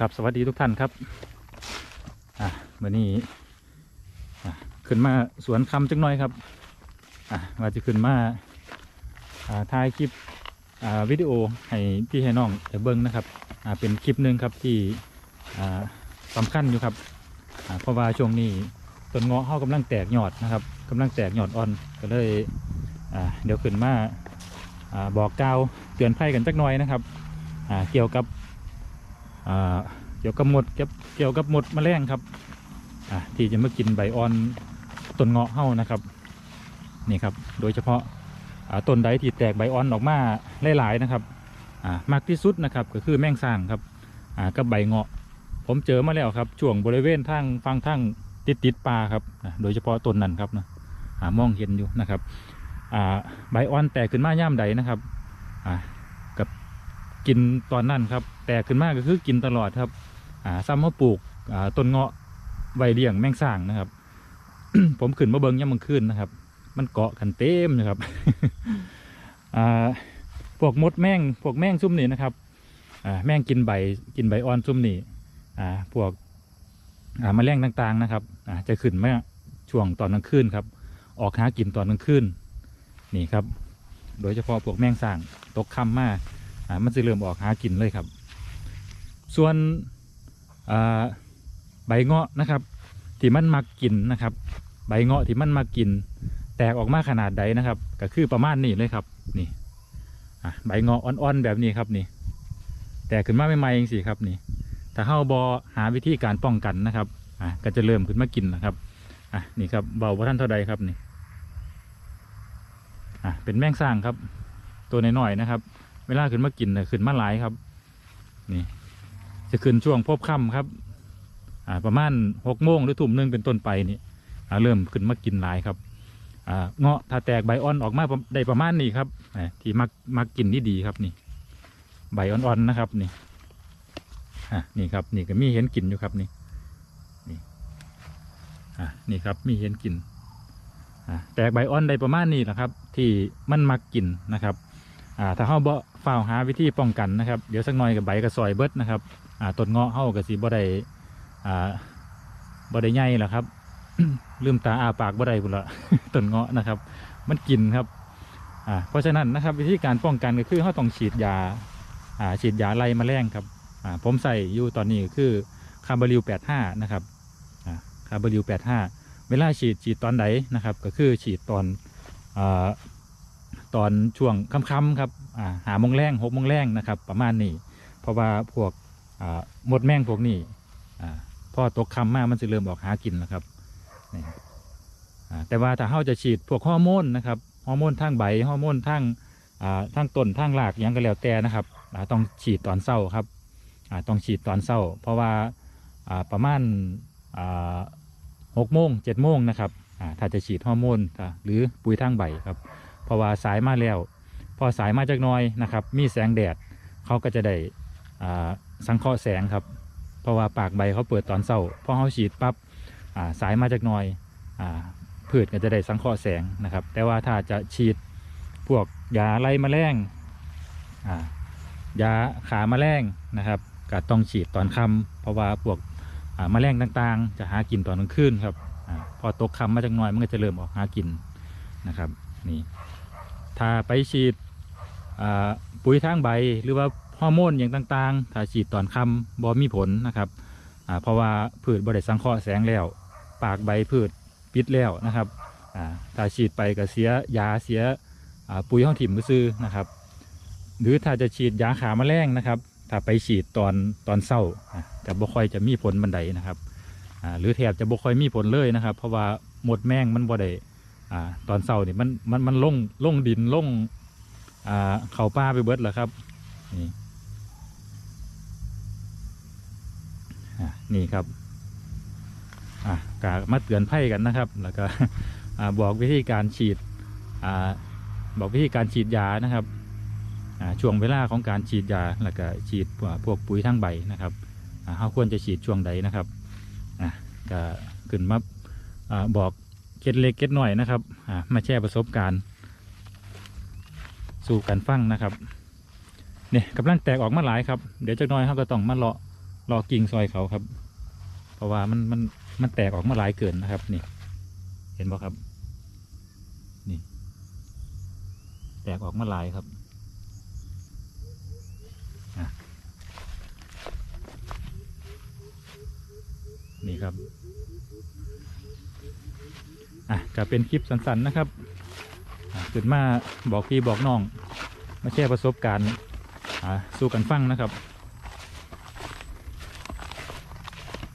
ครับสวัสดีทุกท่านครับอะวันนี้อะขึ้นมาสวนคำจังหน่อยครับอะว่าจะขึ้นมาอ่าถ่ายคลิปอ่าวิดีโอให้พี่ให้น้องได้เบิ้งนะครับอ่าเป็นคลิปหนึ่งครับที่อ่าสำคัญอยู่ครับอ่าเพราะว่าช่วงนี้ต้นเงาะเขากำลังแตกยอดนะครับกำลังแตกยอดอ่อนก็เลยอ่าเดี๋ยวขึ้นมาอ่าบอกกล่าวเตือนภัยกันจักหน่อยนะครับอ่าเกี่ยวกับ เกี่ยวกับหมดเกี่ยวกับหมดแมลงครับที่จะมากินใบอ่อนต้นเงาะเฮ้านะครับนี่ครับโดยเฉพาะต้นใดที่แตกใบอ่อนออกมาหลายๆนะครับมากที่สุดนะครับก็คือแมงสร้างครับกับใบเงาะ ผมเจอมาแล้วครับช่วงบริเวณทางฟังทางติดติดปลาครับโดยเฉพาะต้นนั้นครับนะมองเห็นอยู่นะครับใบอ่อนแตกขึ้นมาย่ามใดนะครับ กินตอนนั้นครับ แตกขึ้นมากก็คือกินตลอดครับอ่าซ้ำมาปลูกอ่าต้นเงาะไว้เลี้ยงแมงสร้างนะครับ ผมขึ้นมาเบิ้งย่ำมังคืนนะครับ มันเกาะกันเต็มนะครับอ่าพวกมดแมงพวกแมงซุ่มนี่นะครับอ่าแมงกินใบกินใบอ่อนซุ่มนี่อ่าพวกอ่าแมลงต่างๆนะครับอ่าจะขึ้นมาช่วงตอนกลางคืนครับ ออกหากินตอนกลางคืนนี่ครับ โดยเฉพาะพวกแมงสร้างตกค่ำมาก มันจะเริ่มออกหากินเลยครับ ส่วนใบเงาะนะครับที่มันมักกินนะครับ ใบเงาะที่มันมากิน แตกออกมาขนาดใดนะครับ ก็คือประมาณนี้เลยครับนี่ใบเงาะอ่อนๆแบบนี้ครับนี่ แตกขึ้นมาใหม่ๆเองสิครับนี่ถ้าเฮาบอหาวิธีการป้องกันนะครับอะก็จะเริ่มขึ้นมากินนะครับอะนี่ครับเบาว่าท่านเท่าใดครับนี่อะเป็นแมงสร้างครับ ตัวน้อยๆนะครับ เวลาขึ้นมากินนะขึ้นมาหลายครับ นี่ จะขึ้นช่วงพบค่ำครับ อ่า ประมาณหกโมงหรือทุ่มหนึ่งเป็นต้นไปนี่อ่าเริ่มขึ้นมากินหลายครับ อ่า เงาะถ้าแตกใบอ่อนออกมาได้ประมาณนี้ครับอที่มักมักกินที่ดีครับนี่ ใบอ่อนๆนะครับนี่อะนี่ครับ นี่ก็มีเห็นกินอยู่ครับนี่นี่อะนี่ครับมีเห็นกินอ่าแตกใบอ่อนได้ประมาณนี้แหละครับ ที่มันมักกินนะครับ อ่าถ้าเฮาบ่ฝ้าหาวิธีป้องกันนะครับเดี๋ยวสักหน่อยกับใบกระซอยเบิดนะครับอ่าต้นเงาะเฮาก็สิบ่ได้อ่าบ่ได้ใหญ่ล่ะครับ ลืมตาอาปากบ่ได้พุ่นละต้นเงาะนะครับ มันกินครับอ่าเพราะฉะนั้นนะครับวิธีการป้องกันก็คือเฮาต้องฉีดยาอ่าฉีดยาไล่แมลงครับอ่าผมใส่อยู่ตอนนี้ก็คือคาร์บอริล85นะครับอ่าคาร์บอริล85เวลาฉีดฉีดตอนไหนนะครับ ก็คือฉีดตอนอ่า ตอนช่วงค่ำๆครับหาโมงแรงหกโมงแรงนะครับ ประมาณนี้ เพราะว่าพวกหมดแมงพวกนี้อ่าพอตกค่ำมากมันจะเริ่มออกหากินแล้วครับนี่แต่ว่าถ้าเราจะฉีดพวกฮอร์โมนนะครับฮอร์โมนทางใบฮอร์โมนทางทางต้นทางรากยังก็แล้วแต่นะครับต้องฉีดตอนเศร้าครับต้องฉีดตอนเศร้า เพราะว่าประมาณหกโมงเจ็ดโมงนะครับถ้าจะฉีดฮอร์โมนหรือปุ๋ยทางใบครับ ราะว่าสายมาแล้ว พอสายมาจากน้อยนะครับ มีแสงแดดเขาก็จะได้สังเคราะห์แสงครับ เพราะว่าปากใบเขาเปิดตอนเช้าพอเขาฉีดปั๊บสายมาจากน้อยอพืชก็จะได้สังเคราะห์แสงนะครับ แต่ว่าถ้าจะฉีดพวกยาไล่แมลงอ่ายาขาแมลงนะครับก็ต้องฉีดตอนค่ำเพราะว่าพวกอ่าแมลงต่างๆ จะหากินตอนกลางคืนครับอพอตกค่ำมาจากน้อยมันก็จะเริ่มออกหากินนะครับนี่ ถ้าไปฉีดปุ๋ยทางใบหรือว่าฮอร์โมนอย่างต่างๆ ถ้าฉีดตอนค่ำบ่มีผลนะครับเพราะว่าพืชบริสังเคราะห์แสงแล้ว ปากใบพืชปิดแล้วนะครับถ้าฉีดไปก็เสียยาเสียปุ๋ยห้องถิ่มก็ซื้อนะครับ หรือถ้าจะฉีดยาขาแมลงนะครับ ถ้าไปฉีดตอนตอนเศร้าอะจะบ่ค่อยจะมีผลบันไดนะครับหรือแทบจะบ่ค่อยมีผลเลยนะครับ เพราะว่าหมดแมงมันบ่ได้ อ่าตอนเช้านี่มันมันมันลงลงดินลงอ่าเขาป้าไปเบิดแล้วครับนี่นี่ครับอะกามาเตือนไพ่กันนะครับ แล้วก็บอกวิธีการฉีดอบอกวิธีการฉีดยานะครับช่วงเวลาของการฉีดยาแล้วก็ฉีดพวกปุ๋ยทั้งใบนะครับอ่าเขาควรจะฉีดช่วงใดนะครับก็ขึ้นมาอ่าบอก เก็ดเล็กเก็ดหน่อยนะครับอ่ามาแชร์ประสบการณ์ สู่กันฟังนะครับเนี่ยกำลังแตกออกมาหลายครับ เดี๋ยวจักหน้อยเขาก็ต้องมาเลาะรอกิ่งซอยเขาครับ เพราะว่ามันมันมันแตกออกมาหลายเกินนะครับนี่ เห็นบ่ครับ นี่ แตกออกมาหลายครับนี่ครับ อะก็เป็นคลิปสั้นๆนะครับขึ้นมาบอกพี่บอกน้องมาแชร์ประสบการณ์สู้กันฟังนะครับ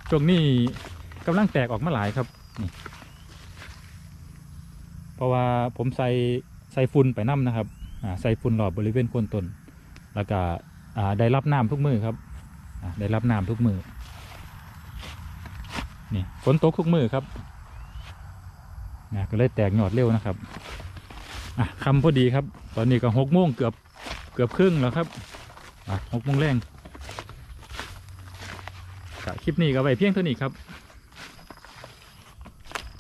ช่วงนี้กำลังแตกออกมาหลายครับนี่เพราะว่าผมใส่ใส่ฝุ่นไปน้ำนะครับใส่ฝุ่นรอบบริเวณโคนต้น แล้วก็ได้รับน้ำทุกมือครับได้รับน้ำทุกมือนี่ฝนตกทุกมือครับ นะก็เลยแตกหยอดเร็วนะครับอะคำพอดีครับ ตอนนี้ก็หกโมงเกือบเกือบครึ่งแล้วครับอะหกโมงแรงก็คลิปนี้ก็ไปเพียงเท่านี้ครับ